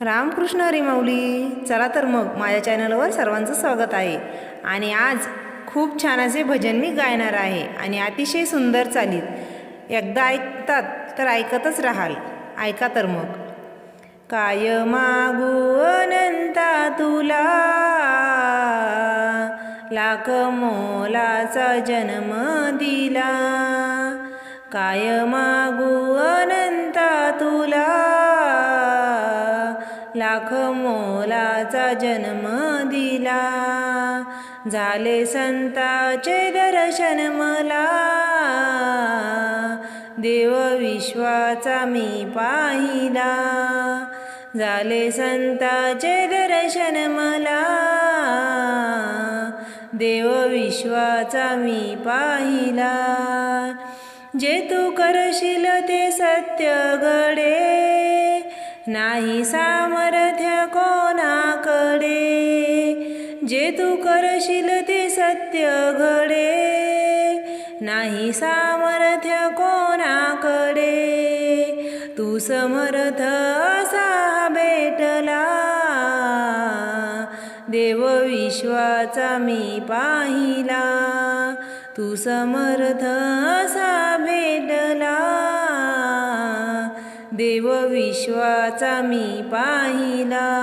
रामकृष्ण हरी माऊली चला तर मग माझ्या चॅनलवर सर्वांचं स्वागत आहे. आणि आज खूप छान असे भजन मी गायणार आहे आणि अतिशय सुंदर चालीत. एकदा ऐकतात तर ऐकतच राहाल. ऐका तर मग. काय मागू अनंता तुला? लाख मोलाचा जन्म दिला. काय मागू जन्म दिला झाले संताचे दर्शन मला. देव विश्वाचा मी पाहिला. झाले संताचे दर्शन मला. देव विश्वाचा मी पाहिला. जे तू करशील ते सत्य घडे. नाही सामर्थ्य को जे तू करशील ते सत्य घडे. नाही सामर्थ्य कोणाकडे. तू समर्थ असा भेटला. देव विश्वाचा मी पाहिला. तू समर्थ असा भेटला. देव विश्वाचा मी पाहिला.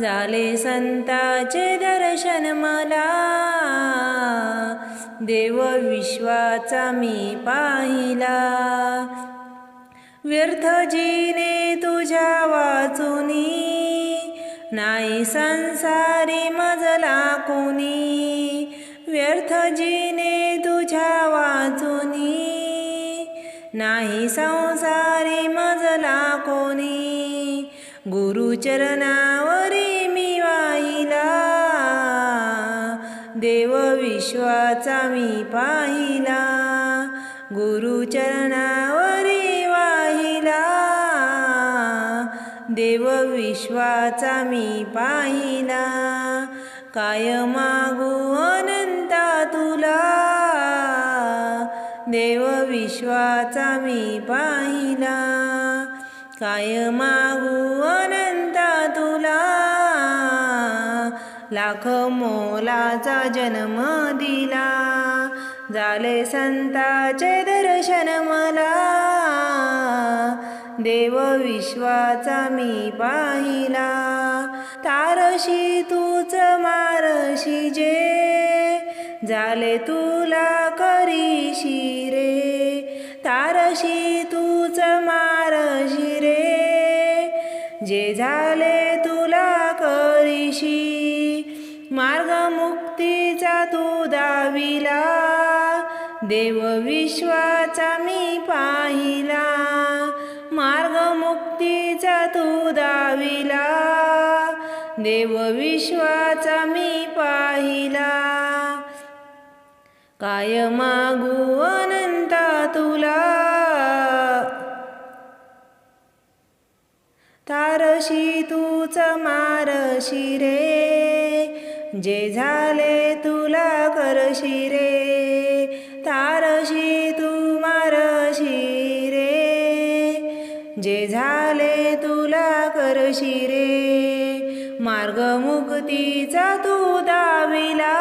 झाले संताचे दर्शन मला. देव विश्वाचा मी पाहिला. व्यर्थ जीने तुझ्या वाचुनी. नाही संसारी मजला कोणी. व्यर्थ जीने तुझ्या वाचुनी. नाही संसारी मजला कोणी. गुरुचरणावरी मी वाहिला. देव विश्वाचा मी पाहिला. गुरुचरणावरी वाहिला. देव विश्वाचा मी पाहिला. काय मागू अनंता तुला. देव विश्वाचा मी पाहिला. काय मागू अनंता तुला. लाख मोलाचा जन्म दिला. झाले संताचे दर्शन मला. देव विश्वाचा मी पाहिला. तारशी तूच मारशी जे. झाले तुला करीशी रे पाहिला. देव विश्वाचा मी पाहिला. मार्ग मुक्तीचा तू दाविला. देव विश्वाचा मी पाहिला. काय मागू अनंता तुला? तारशी तूच मारशी रे. जे झाले तुला करशी रे तारशी तू मारशी रे जे झाले तुला करशी रे मार्ग मुक्तीचा तू दाविला.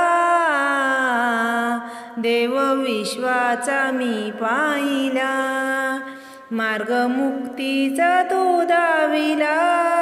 देव विश्वाचा मी पाहिला मार्ग मुक्तीचा तू दाविला.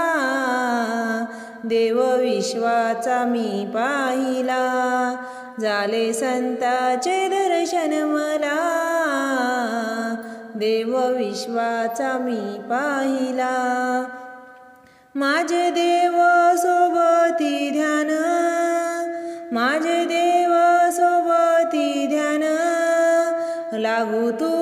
देव विश्वाचा मी पाहिला. झाले संताचे दर्शन मला. देव विश्वाचा मी पाहिला. माझे देव सोबती ध्यान. माझे देव सोबती ध्यान. लागू तू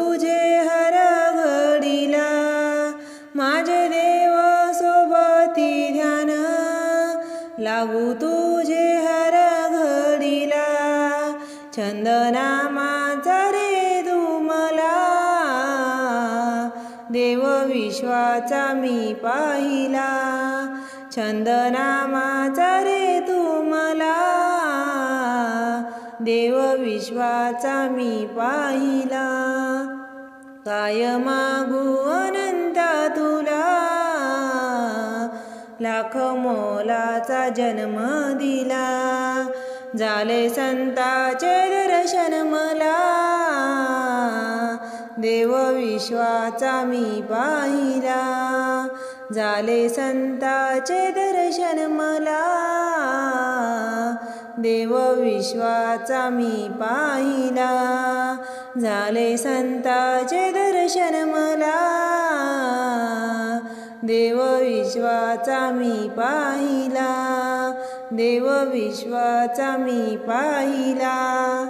लागू तुझे हर घडीला. चंदनामाचा रे तुमला देव विश्वाचा मी पाहिला. छंदनामाचा रे तुमला देव विश्वाचा मी पाहिला. काय मागू अनंता तुला? लाख मोलाचा जन्म दिला. झाले संताचे दर्शन मला. देव विश्वाचा मी पाहिला. झाले संताचे दर्शन मला. देव विश्वाचा मी पाहिला. झाले संताचे दर्शन मला. देव विश्वाचा मी पाहिला. देव विश्वाचा मी पाहिला.